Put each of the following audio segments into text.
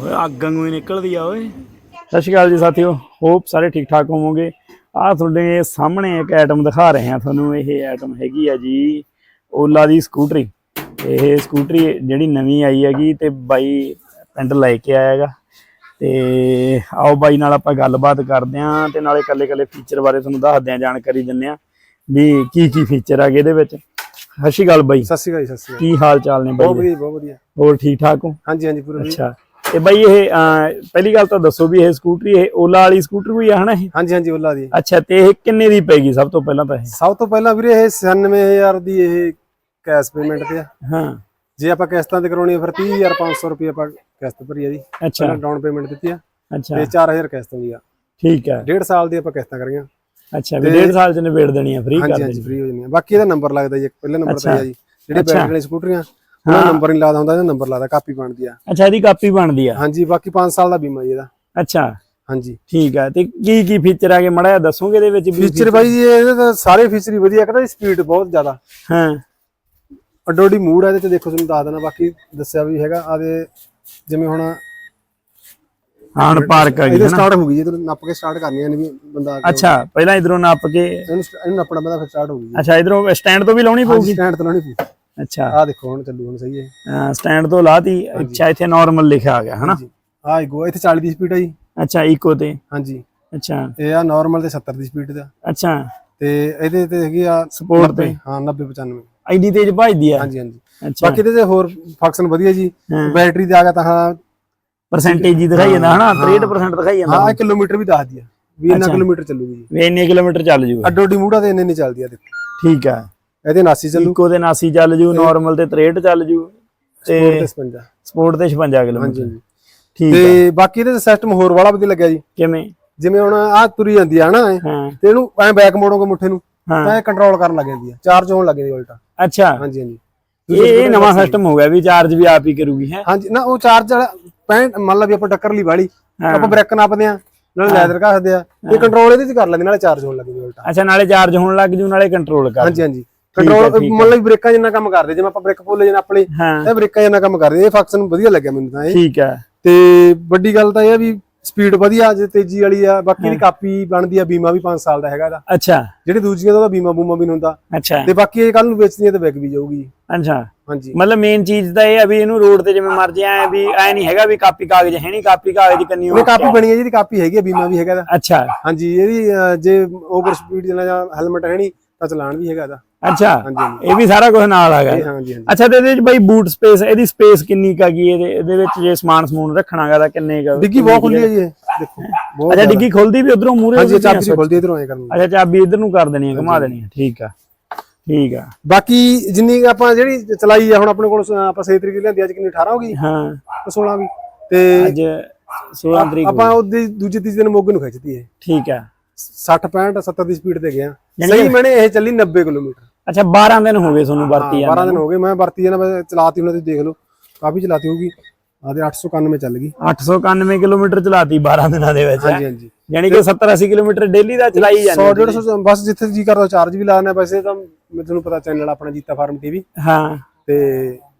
ਓਏ ਅੱਗ ਵਾਂਗੂ ਹੀ ਨਿਕਲਦੀ ਆ ਓਏ। ਸਤਿ ਸ਼੍ਰੀ ਅਕਾਲ ਜੀ ਸਾਥੀਓ ਹੋਪ ਸਾਰੇ ਠੀਕ ਠਾਕ ਹੋਵੋਗੇ। ਆ ਤੁਹਾਡੇ ਸਾਹਮਣੇ ਇੱਕ ਆਈਟਮ ਦਿਖਾ ਰਹੇ ਹਾਂ ਤੁਹਾਨੂੰ ਇਹ ਆਈਟਮ ਹੈਗੀ ਆ ਜੀ ਓਲਾ ਦੀ ਸਕੂਟਰੀ। ਇਹ ਸਕੂਟਰੀ ਜਿਹੜੀ ਨਵੀਂ ਆਈ ਹੈਗੀ ਤੇ ਬਾਈ ਪਿੰਡ ਲੈ ਕੇ ਆਇਆ ਹੈਗਾ। ਤੇ ਆਓ ਬਾਈ ਨਾਲ ਆਪਾਂ ਗੱਲਬਾਤ ਕਰਦੇ ਆਂ ਤੇ ਨਾਲੇ ਕੱਲੇ ਕੱਲੇ ਫੀਚਰ ਬਾਰੇ ਤੁਹਾਨੂੰ ਦੱਸਦੇ ਆਂ ਜਾਣਕਾਰੀ ਦਿੰਦੇ ਆਂ ਵੀ ਕੀ ਕੀ ਫੀਚਰ ਹੈਗੇ ਇਹਦੇ ਵਿੱਚ। ਸਤਿ ਸ਼੍ਰੀ ਅਕਾਲ ਬਾਈ। ਸਤਿ ਸ਼੍ਰੀ ਅਕਾਲ ਜੀ, ਸਤਿ ਸ਼੍ਰੀ ਅਕਾਲ। ਕੀ ਹਾਲ ਚਾਲ ਨੇ ਬਹੁਤ ਬਾਈ ਵਧੀਆ ਬਹੁਤ ਵਧੀਆ। ਹੋਰ ਠੀਕ ਠਾਕ ਹੋ? ਹਾਂਜੀ ਹਾਂਜੀ ਪੂਰਾ ਵਧੀਆ। ਅੱਛਾ। ਤੇ ਬਾਈ ਇਹ ਅਹ, ਪਹਿਲੀ ਗੱਲ ਤਾਂ ਦੱਸੋ ਵੀ ਇਹ ਸਕੂਟਰੀ ਇਹ ਓਲਾ ਵਾਲੀ ਸਕੂਟਰ ਕੋਈ ਆ ਹਨਾ ਇਹ? ਹਾਂਜੀ ਹਾਂਜੀ ਓਲਾ ਦੀ। ਅੱਛਾ ਤੇ ਇਹ ਕਿੰਨੇ ਦੀ ਪੈਗੀ ਸਭ ਤੋਂ ਪਹਿਲਾਂ ਤਾਂ ਇਹ? ਸਭ ਤੋਂ ਪਹਿਲਾਂ ਵੀਰੇ ਇਹ 96000 ਦੀ ਇਹ ਕੈਸ਼ ਪੇਮੈਂਟ ਤੇ ਆ। ਹਾਂ। ਜੇ ਆਪਾਂ ਕਿਸ਼ਤਾਂ ਤੇ ਕਰਾਉਣੀ ਆ ਫਿਰ 30500 ਰੁਪਏ ਆਪਾਂ ਕਿਸ਼ਤ ਭਰੀ ਆ ਜੀ ਅੱਛਾ। ਪਹਿਲਾਂ ਡਾਊਨ ਪੇਮੈਂਟ ਦਿੱਤੀ ਆ। ਅੱਛਾ। ਤੇ 4000 ਕਿਸ਼ਤ ਹੁੰਦੀ ਆ। ਠੀਕ ਹੈ ਡੇਢ ਸਾਲ ਦੀ ਆਪਾਂ ਕਿਸ਼ਤਾਂ ਕਰੀਆਂ। ਅੱਛਾ ਵੀ ਡੇਢ ਸਾਲ ਚ ਨਿਬੇੜ ਦੇਣੀ ਆ ਫ੍ਰੀ ਕਰ ਹਾਂਜੀ ਦੇਣੀ ਹਾਂਜੀ ਫ੍ਰੀ ਹੋ ਜਾਂਦੀਆਂ ਬਾਕੀ ਇਹਦਾ ਨੰਬਰ ਲੱਗਦਾ ਜੀ ਇੱਕ ਪਹਿਲੇ ਨੰਬਰ ਤੇ ਆ ਜੀ ਜਿਹੜੇ। ਬੈਟਰੀ ਵਾਲੀ ਸਕੂਟਰੀਆਂ। ਉਹਨਾਂ ਨੰਬਰ ਨਹੀਂ ਲੱਗਦਾ ਹੁੰਦਾ ਇਹਦਾ ਨੰਬਰ ਲੱਗਦਾ ਕਾਪੀ ਬਣਦੀ ਆ। ਅੱਛਾ ਇਹਦੀ ਕਾਪੀ ਬਣਦੀ ਆ। ਹਾਂਜੀ ਬਾਕੀ 5 ਸਾਲ ਦਾ ਬੀਮਾ ਜੀ ਇਹਦਾ। ਅੱਛਾ। ਹਾਂਜੀ। ਠੀਕ ਹੈ ਤੇ ਕੀ ਕੀ ਫੀਚਰ ਆ ਮੜਾ ਦੱਸੋਗੇ ਇਹਦੇ ਵਿੱਚ ਫੀਚਰ ਬਾਈ ਜੀ ਇਹਦੇ ਤਾਂ ਸਾਰੇ ਫੀਚਰ ਹੀ ਵਧੀਆ ਕਹਿੰਦਾ ਸਪੀਡ ਬਹੁਤ ਜ਼ਿਆਦਾ। ਹਾਂ। ਅਡੋਡੀ ਮੂਡ ਆ ਇਹਦੇ ਚ ਦੇਖੋ ਤੁਹਾਨੂੰ ਦੱਸ ਦੇਣਾ ਬਾਕੀ ਦੱਸਿਆ ਵੀ ਹੈਗਾ ਆਦੇ ਜਿਵੇਂ ਹੁਣ ਹੁਣ ਪਾਰਕ ਆ ਗਈ ਇਹਦੇ ਸਟਾਰਟ ਹੋ ਗਈ ਜੀ ਇਹਨੂੰ ਨੱਪ ਕੇ ਸਟਾਰਟ ਕਰਨੀ ਹੈ ਨਹੀਂ ਵੀ ਬੰਦਾ ਆ ਕੇ ਅੱਛਾ ਪਹਿਲਾਂ ਇਧਰੋਂ ਨੱਪ ਕੇ ਇਹਨੂੰ ਇਹਨੂੰ ਨੱਪਣਾ ਪੈਂਦਾ ਫਿਰ ਸਟਾਰਟ ਹੋ ਗਈ ਅੱਛਾ ਇਧਰੋਂ ਸਟੈਂਡ ਤੋਂ ਵੀ ਲਾਉਣੀ ਪਊਗੀ? ਸਟੈਂਡ ਤੇ ਲਾਉਣੀ ਪਊ। ਅੱਛਾ। ਆ ਦੇਖੋ ਹੁਣ ਚੱਲੂ ਹੁਣ ਸਹੀ ਹੈ। ਸਟੈਂਡ ਤੋਂ ਲਾਤੀ ਅੱਛਾ ਇੱਥੇ ਨਾਰਮਲ ਲਿਖਿਆ ਆ ਗਿਆ ਹਨਾ? ਆ ਗੋ ਇੱਥੇ 40 ਦੀ ਸਪੀਡ ਆ ਜੀ। ਅੱਛਾ ਇਕੋ ਤੇ। ਹਾਂਜੀ। ਅੱਛਾ। ਇਹ ਆ ਨਾਰਮਲ ਤੇ 70 ਦੀ ਸਪੀਡ ਦਾ। ਅੱਛਾ। ਤੇ ਇਹਦੇ ਤੇ ਹੈਗੀ ਆ ਸਪੋਰਟ ਤੇ। ਹਾਂ 90 95 ਐਡੀ ਤੇਜ਼ ਭਜਦੀ ਆ? ਹਾਂਜੀ ਹਾਂਜੀ। ਬਾਕੀ ਇਹਦੇ ਤੇ ਹੋਰ ਫੰਕਸ਼ਨ ਵਧੀਆ ਜੀ। ਹਾਂ। ਬੈਟਰੀ ਤੇ ਆ ਗਿਆ ਤਾਂ ਹਾਂ। ਪਰਸੈਂਟੇਜ ਹੀ ਦਿਖਾਈ ਜਾਂਦਾ ਹਨਾ? 63% ਦਿਖਾਈ ਜਾਂਦਾ। ਹਾਂ ਕਿਲੋਮੀਟਰ ਵੀ ਦੱਸਦੀ ਆ। ਵੀ ਇੰਨਾ ਕਿਲੋਮੀਟਰ ਚੱਲੂਗੀ। ਜੀ ਵੀ ਇੰਨੇ ਕਿਲੋਮੀਟਰ ਚੱਲ ਜੂਗਾ। ਅਡੋਡੀ ਮੂੜਾ ਤੇ ਇੰਨੇ ਨਹੀਂ ਚੱਲਦੀ ਆ ਦੇਖੋ। ਠੀਕ ਆ। ਇਹਦੇ 89 ਚੱਲੂ? ਇਕੋ ਦੇ 89 ਚੱਲ ਜੂ ਨਾਰਮਲ ਤੇ 63 ਚੱਲ ਜੂ ਤੇ ਤੇ 56 ਸਪੋਰਟ ਤੇ 56 ਕਿਲੋਮੀਟਰ ਹਾਂਜੀ ਠੀਕ ਤੇ ਬਾਕੀ ਇਹਦੇ ਸਿਸਟਮ ਹੋਰ ਵਾਲਾ ਵਧੀਆ ਲੱਗਿਆ ਜੀ। ਕਿਵੇਂ? ਜਿਵੇਂ ਹੁਣ ਆ ਤੁਰੀ ਜਾਂਦੀ ਆ ਹਨਾ ਤੇ ਇਹਨੂੰ ਐ ਬੈਕ ਮੋੜੋਗੇ ਮੁੱਠੇ ਨੂੰ ਤਾਂ ਇਹ ਕੰਟਰੋਲ ਕਰਨ ਲੱਗ ਜਾਂਦੀ ਆ। ਚਾਰਜ ਹੋਣ ਲੱਗ ਜਾਂਦੀ ਉਲਟਾ। ਅੱਛਾ। ਹਾਂਜੀ ਹਾਂਜੀ। ਇਹ ਨਵਾਂ ਸਿਸਟਮ ਹੋ ਗਿਆ ਵੀ ਚਾਰਜ ਵੀ ਆਪ ਹੀ ਕਰੂਗੀ ਹੈ? ਹਾਂਜੀ ਨਾ ਉਹ ਚਾਰਜ ਵਾਲਾ 65 ਮੰਨ ਲਾ ਵੀ ਆਪਾਂ ਟੱਕਰ ਲਈ ਵਾਲੀ ਆਪਾਂ ਬ੍ਰੇਕ ਨਾਪਦੇ ਆ ਨਾਲੇ ਲੈਦਰ ਘਸਦੇ ਆ। ਇਹ ਕੰਟਰੋਲ ਇਹਦੇ ਚ ਕਰ ਲੈਂਦੇ ਨਾਲੇ ਚਾਰਜ ਹੋਣ ਲੱਗ ਜਾਂਦੀ ਉਲਟਾ। ਅੱਛਾ ਨਾਲੇ ਚਾਰਜ ਹੋਣ ਲੱਗ ਜੂ ਨਾਲੇ ਕੰਟਰੋਲ ਕਰ ਹਾਂਜੀ ਹਾਂਜੀ। ਕੰਟਰੋਲ ਵੀ ਬ੍ਰੇਕਾਂ ਜਿੰਨਾ ਕੰਮ ਕਰਦੇ ਜਿਵੇਂ ਆਪਾਂ ਬ੍ਰੇਕ ਪੋਲੇ ਜਿੰਨਾ ਆਪਣੀ ਹਾਂ। ਇਹ ਬ੍ਰੇਕਾਂ ਜਿੰਨਾ ਕੰਮ ਕਰਦੇ ਇਹ ਫੰਕਸ਼ਨ ਵਧੀਆ ਲੱਗਿਆ ਮੈਨੂੰ ਤਾਂ ਇਹ। ਠੀਕ ਆ। ਤੇ ਵੱਡੀ ਗੱਲ ਤਾਂ ਇਹ ਆ ਵੀ ਸਪੀਡ ਵਧੀਆ ਜੇ ਤੇਜ਼ੀ ਵਾਲੀ ਆ ਬਾਕੀ ਦੀ ਕਾਪੀ ਬਣਦੀ ਆ ਬੀਮਾ ਵੀ 5 ਸਾਲ ਦਾ ਹੈਗਾ ਇਹਦਾ। ਅੱਛਾ। ਜਿਹੜੀ ਦੂਜੀਆਂ ਦਾ ਉਹਦਾ ਬੀਮਾ ਬੂਮਾ ਵੀ ਨਹੀਂ ਹੁੰਦਾ। ਅੱਛਾ। ਤੇ ਬਾਕੀ ਇਹ ਕੱਲ ਨੂੰ ਵੇਚਦੀਆਂ ਤੇ ਵਿਕ ਵੀ ਜਾਊਗੀ। ਅੱਛਾ। ਹਾਂਜੀ। ਮਤਲਬ ਮੇਨ ਚੀਜ਼ ਤਾਂ ਇਹ ਆ ਵੀ ਇਹਨੂੰ ਰੋਡ ਤੇ ਜਿਵੇਂ ਮਰਜ਼ੀ ਐ ਵੀ ਐ ਨਹੀਂ ਹੈਗਾ ਵੀ ਕਾਪੀ ਕਾਗਜ਼ ਹੈ ਨਹੀਂ ਕਾਪੀ ਕਾਗਜ਼ ਕੰਨੀ ਇਹ ਕਾਪੀ ਬਣੀ ਹੈ ਜਿਹਦੀ ਕਾਪੀ ਹੈਗੀ ਆ ਬੀਮਾ ਵੀ ਹੈਗਾ ਇਹਦਾ। ਅੱਛਾ। ਹਾਂਜੀ ਇਹਦੀ ਜੇ ਓਵਰ ਸਪੀਡ ਚਲਾ ਜਾਂ ਹੈਲਮਟ ਹੈ ਨਹੀਂ ਤਾਂ ਚਲਾਨ ਵੀ ਹੈਗਾ ਇਹਦਾ। ਅੱਛਾ ਇਹ ਵੀ ਸਾਰਾ ਕੁਝ ਨਾਲ ਆ ਇਹ ਗਿਆ ਹਾਂਜੀ ਹਾਂਜੀ। ਅੱਛਾ ਤੇ ਇਹਦੇ ਵਿੱਚ ਬਾਈ ਬੂਟ ਸਪੇਸ ਇਹਦੀ ਸਪੇਸ ਕਿੰਨੀ ਕਾ ਗਈ ਇਹਦੇ ਇਹਦੇ ਵਿੱਚ ਜੇ ਸਮਾਨ ਸਮੂਨ ਰੱਖਣਾਗਾ ਤਾਂ ਕਿੰਨੇ ਕਾ ਡਿੱਗੀ ਬਹੁਤ ਖੁੱਲੀ ਹੈ ਜੀ ਦੇਖੋ ਬਹੁਤ ਅੱਛਾ ਡਿੱਗੀ ਖੁੱਲਦੀ ਵੀ ਉਧਰੋਂ ਮੂਰੇ ਹਾਂਜੀ ਚਾਬੀ ਖੁੱਲਦੀ ਇਧਰੋਂ ਐ ਕਰਨ ਅੱਛਾ ਚਾਬੀ ਇਧਰ ਨੂੰ ਕਰ ਦੇਣੀ ਹੈ ਘੁਮਾ ਦੇਣੀ ਹੈ। ਠੀਕ ਆ ਠੀਕ ਆ। ਬਾਕੀ ਜਿੰਨੀ ਆਪਾਂ ਜਿਹੜੀ ਚਲਾਈ ਆ ਹੁਣ ਆਪਣੇ ਕੋਲ ਆਪਾਂ 6 ਤਰੀਕ ਲਿਆਂਦੀ ਅੱਜ ਕਿੰਨੀ 18 ਹੋ ਗਈ? ਹਾਂ। 16 ਵੀ। ਤੇ ਅੱਜ 16 ਤਰੀਕ ਆਪਾਂ ਉਹਦੀ ਦੂਜੇ ਤੀਜੇ ਦਿਨ ਮੋਗੇ ਨੂੰ ਖਿੱਚਤੀ ਹੈ ਠੀਕ ਆ। 60 65 70 ਦੀ ਸਪੀਡ ਤੇ ਗਿਆ ਸਹੀ ਮੈਨੇ ਇਹ ਚੱਲੀ 90 ਕਿਲੋਮੀਟਰ। ਅੱਛਾ 12 ਦਿਨ ਹੋ ਗਏ ਤੁਹਾਨੂੰ ਵਰਤੀ ਆ 12 ਦਿਨ ਹੋ ਗਏ ਮੈਂ ਵਰਤੀ ਜਾਣਾ ਮੈਂ ਚਲਾਤੀ ਹੁਣ ਤੁਸੀਂ ਦੇਖ ਲਓ ਕਾਫੀ ਚਲਾਤੀ ਹੋਊਗੀ ਆਦੇ 891 ਚੱਲ ਗਈ। 891 ਕਿਲੋਮੀਟਰ ਚਲਾਤੀ 12 ਦਿਨਾਂ ਦੇ ਵਿੱਚ। ਹਾਂਜੀ ਹਾਂਜੀ। ਯਾਨੀ ਕਿ 70 80 ਕਿਲੋਮੀਟਰ ਡੇਲੀ ਦਾ ਚਲਾਈ 100 ਜਾਂਦੇ 150 ਬਸ ਜਿੱਥੇ ਜੀ ਕਰਦਾ ਚਾਰਜ ਵੀ ਲਾਣਾ ਵੈਸੇ ਤਾਂ ਮੈਂ ਤੁਹਾਨੂੰ ਪਤਾ ਚੈਨਲ ਆਪਣਾ ਜੀਤਾ ਫਾਰਮ ਟੀਵੀ ਹਾਂ। ਤੇ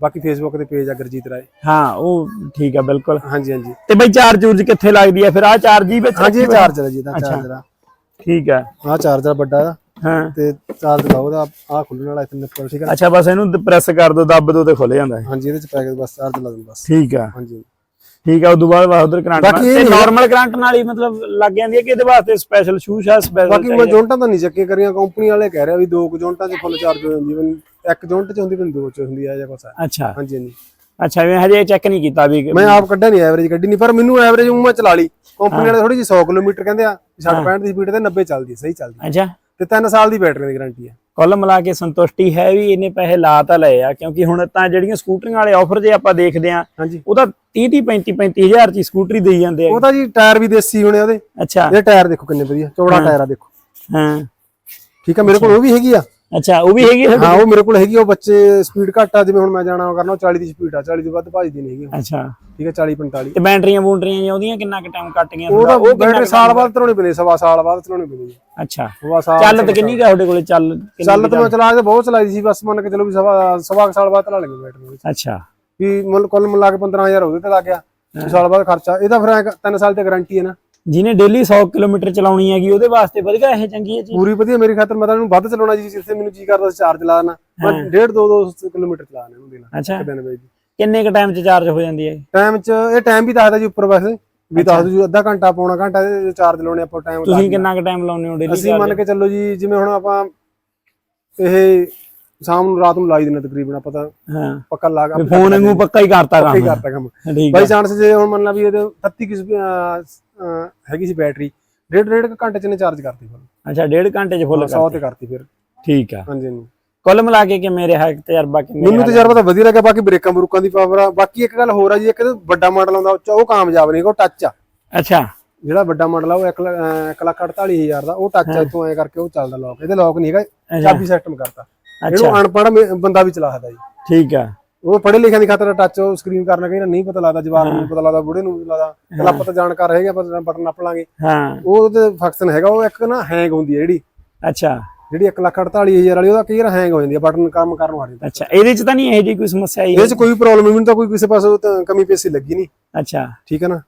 ਬਾਕੀ ਫੇਸਬੁੱਕ ਤੇ ਪੇਜ ਆ ਗੁਰਜੀਤ ਰਾਏ। ਹਾਂ ਉਹ ਠੀਕ ਆ ਬਿਲਕੁਲ। ਹਾਂਜੀ ਹਾਂਜੀ। ਤੇ ਬਈ ਚਾਰਜ ਚੂਰਜ ਕਿੱਥੇ ਲੱਗਦੀ ਆ ਫਿਰ? ਆ ਚਾਰਜ ਹੀ ਵਿੱਚ ਹਾਂਜੀ ਚਾਰਜਰ ਜੀ ਦਾ ਚਾਰਜਰ ਆ ਠੀਕ ਆ। ਆਹ ਚਾਰਜਰ ਵੱਡਾ ਆ। ਹਾਂ। ਤੇ ਚਾਰਜ ਲਾਓ ਦਾ ਆਹ ਖੁੱਲਣ ਵਾਲਾ ਇੱਥੇ ਨਿੱਪਲ ਠੀਕ ਆ ਅੱਛਾ ਬਸ ਇਹਨੂੰ ਪ੍ਰੈਸ ਕਰ ਦੋ ਦੱਬ ਦੋ ਤੇ ਖੁੱਲ ਜਾਂਦਾ ਹੈ ਹਾਂਜੀ ਇਹਦੇ ਚ ਪੈ ਬਸ ਚਾਰਜ ਲਾ ਦੋ ਬਸ। ਠੀਕ ਆ। ਹਾਂਜੀ। ਠੀਕ ਆ ਉਦੋਂ ਬਾਅਦ ਵਾ ਉਧਰ ਕਰੰਟ ਤੇ ਨਾਰਮਲ ਕਰੰਟ ਨਾਲ ਹੀ ਮਤਲਬ ਲੱਗ ਜਾਂਦੀ ਹੈ ਕਿ ਇਹਦੇ ਵਾਸਤੇ ਸਪੈਸ਼ਲ ਸ਼ੂਜ਼ ਆ ਸਪੈਸ਼ਲ ਬਾਕੀ ਮੈਂ ਜੌਂਟਾਂ ਤਾਂ ਨਹੀਂ ਚੱਕੇ ਕਰੀਆਂ ਕੰਪਨੀ ਵਾਲੇ ਕਹਿ ਰਿਹਾ ਵੀ ਦੋ ਕੁ ਜੌਂਟਾਂ 'ਚ ਫੁੱਲ ਚਾਰਜ ਹੋ ਜਾਂਦੀ ਵੀ ਇੱਕ ਜੌਂਟ 'ਚ ਹੁੰਦੀ ਵੀ ਦੋ 'ਚ ਹੁੰਦੀ ਆ ਜਾਂ ਕੁਛ ਆ। ਅੱਛਾ। ਹਾਂਜੀ ਹਾਂਜੀ। ਅੱਛਾ ਮੈਂ ਹਜੇ ਚੈੱਕ ਨਹੀਂ ਕੀਤਾ ਵੀ ਮੈਂ ਆਪ ਕੱਢਿਆ ਨਹੀਂ ਐਵਰੇਜ ਕੱਢੀ ਨਹੀਂ ਪਰ ਮੈਨੂੰ ਐਵਰੇਜ ਉਹ ਮੈਂ ਚਲਾ ਲਈ। ਕੰਪਨੀ ਵਾਲੇ ਥੋੜੀ ਜਿਹੀ 100 ਕਿਲੋਮੀਟਰ ਕਹਿੰਦੇ ਆ 60 65 ਦੀ ਸਪੀਡ ਤੇ 90 ਚੱਲਦੀ ਹੈ, ਸਹੀ ਚੱਲਦੀ ਅੱਛਾ। ਹੈ। ਤੇ 3 ਸਾਲ ਦੀ ਬੈਟਰੀ ਦੀ ਗਾਰੰਟੀ ਹੈ ਕੁੱਲ ਮਿਲਾ ਕੇ ਸੰਤੁਸ਼ਟੀ ਹੈ ਵੀ ਇਹਨੇ ਪੈਸੇ ਲਾ ਤਾਂ ਲਏ ਆ ਕਿਉਂਕਿ ਹੁਣ ਤਾਂ ਜਿਹੜੀਆਂ ਸਕੂਟਰੀਆਂ ਵਾਲੇ ਆਫਰ ਜੇ ਆਪਾਂ ਦੇਖਦੇ ਆ ਹਾਂਜੀ। ਉਹ ਤਾਂ 30 30 35 35 ਹਜ਼ਾਰ ਚ ਹੀ ਸਕੂਟਰੀ ਦੇਈ ਜਾਂਦੇ ਆ। ਉਹ ਤਾਂ ਜੀ ਟਾਇਰ ਵੀ ਦੇਸੀ ਹੋਣੇ ਉਹਦੇ। ਅੱਛਾ। ਇਹ ਟਾਇਰ ਦੇਖੋ ਕਿੰਨੇ ਵਧੀਆ ਚੌੜਾ ਟਾਇਰ ਆ ਦੇਖੋ। ਹਾਂ। ਠੀਕ ਆ ਮੇਰੇ ਕੋਲ ਉਹ ਵੀ ਹੈਗੀ ਆ। ਅੱਛਾ ਉਹ ਵੀ ਹੈਗੀ ਆ? ਹਾਂ ਉਹ ਮੇਰੇ ਕੋਲ ਹੈਗੀ ਆ, ਉਹ ਬੱਚੇ ਸਪੀਡ ਘੱਟ ਆ ਜਿਵੇਂ ਹੁਣ ਮੈਂ ਜਾਣਾ ਕਰਨਾ ਉਹ 40 ਦੀ ਸਪੀਡ ਆ 40 ਤੋਂ ਵੱਧ ਭੱਜਦੀ ਨਹੀਂ ਹੈਗੀ ਅੱਛਾ। ਠੀਕ ਹੈ 40 45 ਤੇ ਬੈਟਰੀਆਂ ਬੂਟਰੀਆਂ ਜਾਂ ਉਹਦੀਆਂ ਕਿੰਨਾ ਕੁ ਟਾਈਮ ਕੱਟ ਗਈਆਂ? ਉਹ ਤਾਂ ਤੁਹਾਡਾ? ਬੈਟਰੀ ਸਾਲ ਬਾਅਦ ਚਲਾਉਣੀ ਪੈਂਦੀ ਸਵਾ ਸਾਲ ਬਾਅਦ ਚਲਾਉਣੀ ਪੈਂਦੀ ਅੱਛਾ। ਸਵਾ ਸਾਲ ਚੱਲ ਤੇ ਕਿੰਨੀ ਕੁ ਆ। ਤੁਹਾਡੇ ਕੋਲੇ ਚੱਲ ਕਿੰਨੀ ਚੱਲ ਤਾਂ ਮੈਂ ਚਲਾ? ਕੇ ਬਹੁਤ ਚਲਾਈ ਸੀ ਬਸ ਮੰਨ ਕੇ ਚਲੋ ਵੀ ਸਵਾ ਸਵਾ ਕੁ ਸਾਲ ਬਾਅਦ ਚਲਾ ਲੈਂਗੇ ਬੈਟਰੀ ਵਿੱਚ ਅੱਛਾ। ਵੀ ਮੁੱਲ ਕੁੱਲ ਮਿਲਾ ਕੇ 15000 ਉਹਦੇ ਤੇ ਲੱਗ ਗਿਆ। ਦੋ ਸਾਲ ਬਾਅਦ ਖਰਚਾ ਇਹਦਾ ਫਿਰ ਐਂ ਕ- ਤਿੰਨ ਸਾਲ ਤੇ ਗਾਰੰਟੀ ਹੈ ਨਾ। ਜਿਹਨੇ ਡੇਲੀ 100 ਕਿਲੋਮੀਟਰ ਚਲਾਉਣੀ ਹੈਗੀ ਉਹਦੇ ਵਾਸਤੇ ਵਧੀਆ ਇਹ ਚੰਗੀ ਹੈ ਜੀ ਪੂਰੀ ਵਧੀਆ ਮੇਰੀ ਖਾਤਰ ਮੈਂ ਤਾਂ ਇਹਨੂੰ ਵੱਧ ਚਲਾਉਣਾ ਜੀ ਜਿੱਥੇ ਮੈਨੂੰ ਜੀ ਕਰਦਾ ਚਾਰਜ ਲਾਣਾ ਮੈਂ ਡੇਢ ਦੋ ਦੋ ਕਿਲੋਮੀਟਰ ਚਲਾਣਾ ਇਹਨੂੰ ਦੇਣਾ ਅੱਛਾ। ਇੱਕ ਦਿਨ ਵਿੱਚ ਕਿੰਨੇ ਕ ਟਾਈਮ 'ਚ ਚਾਰਜ ਹੋ ਜਾਂਦੀ ਹੈ ਟਾਈਮ ਚ ਇਹ ਟਾਈਮ ਵੀ ਦੱਸਦਾ ਜੀ ਉੱਪਰ ਵੈਸੇ ਵੀ ਦੱਸ ਦੂ ਜੀ ਅੱਧਾ ਘੰਟਾ ਪੌਣਾ ਘੰਟਾ ਇਹਦੇ ਚਾਰਜ ਲਾਉਣੇ ਆਪਾਂ ਟਾਈਮ ਤੁਸੀਂ ਕਿੰਨਾ ਕ ਟਾਈਮ ਲਾਉਂਦੇ ਹੋ ਡੇਲੀ ਅਸੀਂ ਮੰਨ ਕੇ ਚੱਲੋ ਜੀ ਜਿਵੇਂ ਹੁਣ ਆਪਾਂ ਇਹ ਸ਼ਾਮ ਨੂੰ ਰਾਤ ਨੂੰ ਲਾਈ ਦਿੰਦੇ ਤਕਰੀਬਨ ਆਪਾਂ ਤਾਂ ਹਾਂ। ਪੱਕਾ ਲਾ ਕੇ ਫੋਨ ਵਾਂਗੂ ਪੱਕਾ ਹੀ ਕਰਤਾ ਪੱਕਾ ਹੀ ਕੰਮ। ਕਰਤਾ ਕੰਮ। ਠੀਕ ਬਾਈ ਹੈ ਚਾਂਸ ਜੇ ਹੁਣ ਮੰਨ ਲਾ ਵੀ ਇਹਦੇ 33 ਕਿਸ ਹੈਗੀ ਸੀ ਬੈਟਰੀ ਡੇਢ ਡੇਢ ਕੁ ਘੰਟੇ ਚ ਨੇ ਚਾਰਜ ਕਰਤੀ ਫਿਰ ਅੱਛਾ ਡੇਢ ਘੰਟੇ 'ਚ ਫੁੱਲ 100 ਤੇ ਕਰਤੀ। ਫਿਰ। ਠੀਕ ਆ। ਹਾਂਜੀ ਹਾਂਜੀ। ਕੁੱਲ ਮਿਲਾ ਕੇ ਕਿਵੇਂ ਰਿਹਾ ਤਜਰਬਾ ਕਿਵੇਂ ਮੈਨੂੰ ਤਜਰਬਾ ਤਾਂ ਵਧੀਆ ਲੱਗਿਆ ਬਾਕੀ ਬ੍ਰੇਕਾਂ ਬਰੂਕਾਂ ਦੀ ਪਾਵਰ ਆ। ਬਾਕੀ ਇੱਕ ਗੱਲ ਹੋਰ ਆ ਜੀ ਇੱਕ ਵੱਡਾ ਮਾਡਲ ਆਉਂਦਾ ਉਹ ਕਾਮਯਾਬ ਨਹੀਂ ਉਹ ਟੱਚ ਆ। ਅੱਛਾ। ਜਿਹੜਾ ਵੱਡਾ ਮਾਡਲ ਆ ਉਹ 1 ਲੱਖ 48000 ਦਾ ਉਹ ਟੱਚ ਆ ਇਥੋਂ ਐ ਕਰਕੇ ਉਹ ਚੱਲਦਾ ਲੋਕ ਇਹਦੇ ਲੋਕ ਨਹੀਂ ਹੈਗਾ ਚਾਬੀ ਸਿਸਟਮ ਕਰਤਾ। ਇਹਨੂੰ ਅਨਪੜ੍ਹ ਮੇ- ਬੰਦਾ ਵੀ ਚਲਾ ਸਕਦਾ ਜੀ। ਠੀਕ ਆ। ਉਹ ਪੜ੍ਹੇ ਲਿਖਿਆ ਦੀ ਖਾਤਰ ਟੱਚ ਸਕਰੀਨ ਕਰਨਾ ਕਹਿੰਦਾ ਨਹੀਂ ਪਤਾ ਲੱਗਦਾ ਜਵਾਬ ਨੂੰ ਪਤਾ ਲੱਗਦਾ ਬੁੜੇ ਨੂੰ ਵੀ ਲੱਗਦਾ। ਚਲ ਆਪਾਂ ਤਾਂ ਜਾਣਕਾਰ ਹੈਗੇ ਆਪਾਂ ਬਟਨ ਨੱਪ ਲਾਂਗੇ। ਹਾਂ। ਉਹ ਤੇ ਫੰਕਸ਼ਨ ਹੈਗਾ ਉਹ ਇੱਕ ਨਾ ਹੈਂਗ ਹੁੰਦੀ ਹੈ ਜਿਹੜੀ। ਅੱਛਾ। ਜਿਹੜੀ 148000 ਵਾਲੀ ਉਹਦਾ ਕਈ ਵਾਰ ਹੈਂਗ ਹੋ ਜਾਂਦੀ ਹੈ ਬਟਨ ਕੰਮ ਕਰਨ ਵਾਲੀ। ਅੱਛਾ ਇਹਦੇ 'ਚ ਤਾਂ ਨਹੀਂ ਇਹ ਕੋਈ ਸਮੱਸਿਆ ਆਈ ਇਹਦੇ 'ਚ ਕੋਈ ਪ੍ਰੋਬਲਮ ਮੈਨੂੰ ਤਾਂ ਕੋਈ ਕਿਸੇ ਪਾਸੋਂ ਤਾਂ ਕਮੀ ਪੇਸੀ ਲੱਗੀ ਨਹੀਂ। ਅੱਛਾ। ਠੀਕ ਹੈ ਨਾ?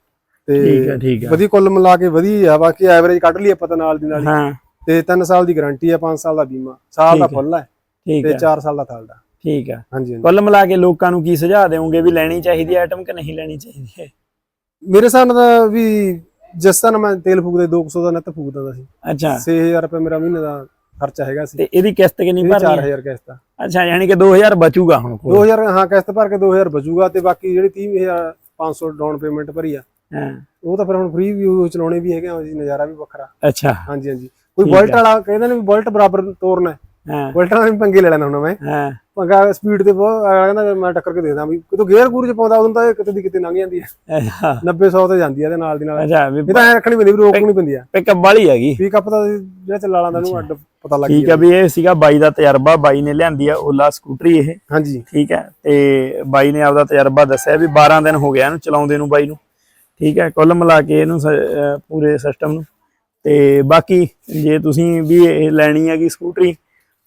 ਠੀਕ ਹੈ ਤੇ ਠੀਕ ਹੈ। ਵਧੀਆ ਕੁੱਲ ਮਿਲਾ ਕੇ ਵਧੀਆ ਆ ਬਾਕੀ ਐਵਰੇਜ ਕੱਢ ਲਈ ਆਪਾਂ ਤਾਂ ਨਾਲ ਦੀ ਨਾਲ ਹੀ। ਹਾਂ। ਤੇ 3 ਸਾਲ ਦੀ ਗਾਰੰਟੀ ਹੈ 5 ਸਾਲ ਦਾ ਬੀਮਾ ਸਾਲ ਦਾ। ਫੁੱਲ ਹੈ। ਠੀਕ ਤੇ ਹੈ 4 ਸਾਲ ਦਾ ਥਲਦਾ ਠੀਕ ਹੈ ਹਾਂਜੀ ਹਾਂਜੀ। ਕੁੱਲ ਮਿਲਾ ਕੇ ਲੋਕਾਂ ਨੂੰ ਕੀ ਸੁਝਾਅ ਦੇਵੋਗੇ ਵੀ ਲੈਣੀ ਚਾਹੀਦੀ ਹੈ ਆਈਟਮ ਕਿ ਨਹੀਂ ਲੈਣੀ ਚਾਹੀਦੀ ਹੈ? ਮੇਰੇ ਹਿਸਾਬ ਨਾਲ ਤਾਂ ਵੀ ਜਿਸ ਤਰ੍ਹਾਂ ਮੈਂ ਤੇਲ ਫੂਕਦੇ 200 ਦਾ ਨੱਤ ਫੂਕ ਦਿੰਦਾ ਸੀ। ਅੱਛਾ। 6000 ਰੁਪਏ ਮੇਰਾ ਮਹੀਨੇ ਦਾ ਖਰਚਾ ਹੈਗਾ ਸੀ। ਤੇ ਇਹਦੀ ਕਿਸ਼ਤ ਕਿੰਨੀ ਇਹ ਭਰਨੀ ਹੈ? 4000 ਕਿਸ਼ਤ ਆ। ਅੱਛਾ ਯਾਨੀ ਕਿ 2000 ਬਚੂਗਾ ਹੁਣ ਕੋਲ 2000 ਹਾਂ ਕਿਸ਼ਤ ਭਰ ਕੇ 2000 ਬਚੂਗਾ ਤੇ ਬਾਕੀ ਜਿਹੜੀ 30500 ਡਾਊਨ ਪੇਮੈਂਟ ਭਰੀ ਆ ਹਾਂ। ਉਹ ਤਾਂ ਫਿਰ ਹੁਣ ਫ੍ਰੀ ਵੀ ਉਹ ਚਲਾਉਣੇ ਵੀ ਹੈਗੇ ਆ ਜੀ ਨਜ਼ਾਰਾ ਵੀ ਵੱਖਰਾ। ਅੱਛਾ। ਹਾਂਜੀ ਹਾਂਜੀ। ਕੋਈ ਬੁਲਟ ਵਾਲਾ ਕਹਿੰਦਾ ਨੇ ਵੀ ਬੁਲਟ ਬਰਾਬਰ ਤੋਰਨਾ ਹੈ। ਵਾਲਾ ਵੀ ਪੰਗੇ ਲੈ ਲੈਣਾ ਹੁਣ ਮੈਂ। ਹਾਂ। ਪੰਗਾ ਸਪੀਡ ਤੇ ਬਹੁਤ ਅਗਲਾ ਕਹਿੰਦਾ ਮੈਂ ਟੱਕਰ ਕੇ ਦੇਖਦਾ ਵੀ। ਕਿਤੋਂ ਗੇਅਰ ਗੂਰ ਚ ਪਾਉਂਦਾ ਉਦੋਂ ਤਾਂ ਇਹ ਕਿਤੇ ਦੀ ਕਿਤੇ ਲੰਘ ਜਾਂਦੀ ਹੈ। ਅੱਛਾ। 90 100 ਤੇ ਜਾਂਦੀ ਹੈ ਇਹਦੇ ਨਾਲ ਦੀ ਨਾਲ। ਅੱਛਾ ਵੀ ਇਹ ਤਾਂ ਐ ਰੱਖਣੀ ਪੈਂਦੀ ਵੀ ਰੋਕਣੀ ਪੈਂਦੀ ਆ। ਪਿਕਅਪ ਵਾਲੀ ਹੈਗੀ। ਪੀਕ ਅਪ ਦਾ ਜਿਹੜਾ ਚੱਲਾ ਲਾਂਦਾ ਨੂੰ ਅੱਡ ਪਤਾ ਲੱਗ ਠੀਕ ਹੈ ਵੀ ਇਹ ਸੀਗਾ ਬਾਈ ਦਾ ਤਜਰਬਾ ਬਾਈ ਨੇ ਲਿਆਂਦੀ ਆ ਓਲਾ ਸਕੂਟਰੀ ਇਹ। ਹਾਂਜੀ। ਠੀਕ ਹੈ ਤੇ ਬਾਈ ਨੇ ਆਪਦਾ ਤਜਰਬਾ ਦੱਸਿਆ ਵੀ 12 ਦਿਨ ਹੋ ਗਿਆ ਇਹਨੂੰ ਚਲਾਉਂਦੇ ਨੂੰ ਬਾਈ ਨੂੰ। ਠੀਕ ਹੈ ਕੁੱਲ ਮਿਲਾ ਕੇ ਇਹਨੂੰ ਪੂਰੇ ਸਿਸਟਮ ਨੂੰ। ਤੇ ਬਾਕੀ ਜੇ ਤੁਸੀਂ ਵੀ ਇਹ ਲੈਣੀ ਹੈਗੀ ਸਕੂਟਰੀ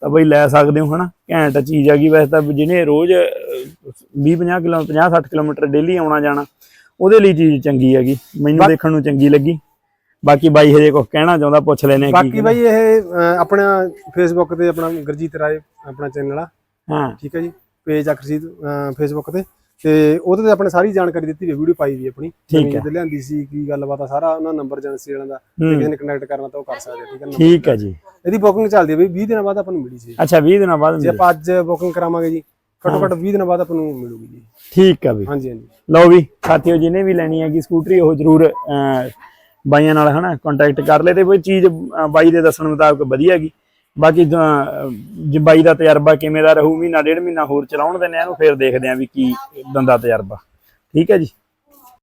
ਤਾਂ ਬਈ ਲੈ ਸਕਦੇ ਹੋ ਹਨਾ? ਘੈਂਟ ਚੀਜ਼ ਹੈਗੀ ਵੈਸੇ ਤਾਂ ਜਿਹਨੇ ਰੋਜ਼ 20 50 ਕਿਲੋ 50 60 ਕਿਲੋਮੀਟਰ ਡੇਲੀ ਆਉਣਾ ਜਾਣਾ ਉਹਦੇ ਲਈ ਚੀਜ਼ ਚੰਗੀ ਹੈਗੀ। ਮੈਨੂੰ ਦੇਖਣ ਨੂੰ ਚੰਗੀ ਲੱਗੀ। ਬਾਕੀ ਬਾਈ ਹਜੇ ਕੁਝ ਕਹਿਣਾ ਚਾਹੁੰਦਾ ਪੁੱਛ ਲੈਨੇ ਕੀ ਬਾਕੀ ਬਾਈ ਇਹ ਆਪਣਾ ਫੇਸਬੁੱਕ ਤੇ ਆਪਣਾ ਗੁਰਜੀਤ ਰਾਏ ਆਪਣਾ ਚੈਨਲ ਆ। ਹਾਂ। ਠੀਕ ਹੈ ਜੀ। ਪੇਜ ਆ ਗੁਰਜੀਤ ਫੇਸਬੁੱਕ ਤੇ। ਤੇ ਉਹਦੇ ਤੇ ਆਪਣੇ ਸਾਰੀ ਜਾਣਕਾਰੀ ਦਿੱਤੀ ਹੋਈ ਵੀਡੀਓ ਪਾਈ ਵੀ ਆਪਣੀ ਠੀਕ ਜ਼ਮੀਨ ਤੇ ਲਿਆਂਦੀ ਸੀ ਕੀ ਗੱਲਬਾਤ ਆ ਸਾਰਾ ਉਹਨਾਂ ਨੰਬਰ ਏਜੰਸੀ ਵਾਲਿਆਂ ਦਾ ਜੇ ਹੂੰ। ਕਿਸੇ ਨੇ ਕਨੈਕਟ ਕਰਨਾ ਤਾਂ ਉਹ ਕਰ ਸਕਦੇ ਠੀਕ ਹੈ ਠੀਕ ਹੈ ਜੀ। ਇਹਦੀ ਬੁਕਿੰਗ ਚੱਲਦੀ ਹੈ ਬਈ 20 ਦਿਨਾਂ ਬਾਅਦ ਆਪਾਂ ਨੂੰ ਮਿਲੀ ਸੀ। ਅੱਛਾ 20 ਦਿਨਾਂ ਬਾਅਦ ਜੇ। ਆਪਾਂ ਅੱਜ ਬੁਕਿੰਗ ਕਰਾਵਾਂਗੇ ਜੀ ਘੱਟੋ ਘੱਟ 20 ਦਿਨਾਂ ਬਾਅਦ ਆਪਾਂ ਨੂੰ ਮਿਲੂਗੀ ਜੀ। ਠੀਕ ਹੈ ਬਈ। ਹਾਂਜੀ ਹਾਂਜੀ। ਲਓ ਵੀ ਸਾਥੀਓ ਜਿਹਨੇ ਵੀ ਲੈਣੀ ਹੈਗੀ ਸਕੂਟਰੀ ਉਹ ਜਰੂਰ ਬਾਈਆਂ ਨਾਲ ਹਨਾ ਕੰਟੈਕਟ ਕਰ ਲੈ ਤੇ ਕੋਈ ਚੀਜ਼ ਬਾਈ ਦੇ ਦੱਸਣ ਮੁਤਾਬਕ ਵਧੀਆ ਹੈਗੀ। ਬਾਕੀ ਜਬਾਈ ਦਾ ਤਜਰਬਾ ਕਿਵੇਂ ਦਾ ਰਹੂ, ਮਹੀਨਾ, ਡੇਢ ਮਹੀਨਾ ਹੋਰ ਚਲਾਉਣ ਦਿੰਦੇ ਆ, ਇਹਨੂੰ ਫਿਰ ਦੇਖਦੇ ਆ ਵੀ ਕੀ ਦੰਦਾ ਤਜਰਬਾ। ਠੀਕ ਹੈ ਜੀ?